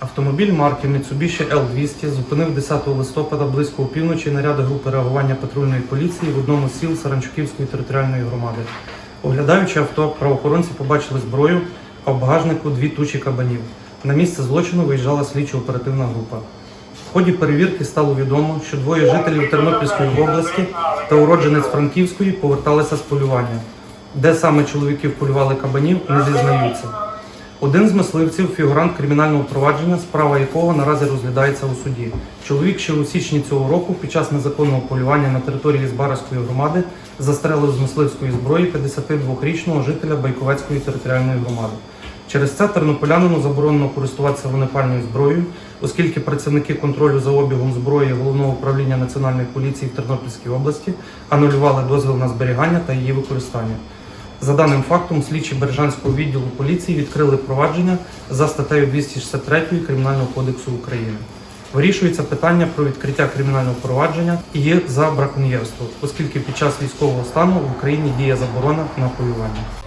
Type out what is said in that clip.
Автомобіль марки Mitsubishi L200 зупинив 10 листопада близько опівночі наряди групи реагування патрульної поліції в одному з сіл Саранчуківської територіальної громади. Оглядаючи авто, правоохоронці побачили зброю, а в багажнику дві тучі кабанів. На місце злочину виїжджала слідчо-оперативна група. В ході перевірки стало відомо, що двоє жителів Тернопільської області та уродженець Франківської поверталися з полювання. Де саме чоловіки вполювали кабанів, не зізнаються. Один з мисливців фігурант кримінального провадження, справа якого наразі розглядається у суді. Чоловік ще у січні цього року під час незаконного полювання на території Збаразької громади застрелив з мисливської зброї 52-річного жителя Байковецької територіальної громади. Через це тернополянину заборонено користуватися вогнепальною зброєю, оскільки працівники контролю за обігом зброї головного управління національної поліції в Тернопільській області анулювали дозвіл на зберігання та її використання. За даним фактом, слідчі Бережанського відділу поліції відкрили провадження за статтею 263 Кримінального кодексу України. Вирішується питання про відкриття кримінального провадження і є за браконьєрство, оскільки під час військового стану в Україні діє заборона на полювання.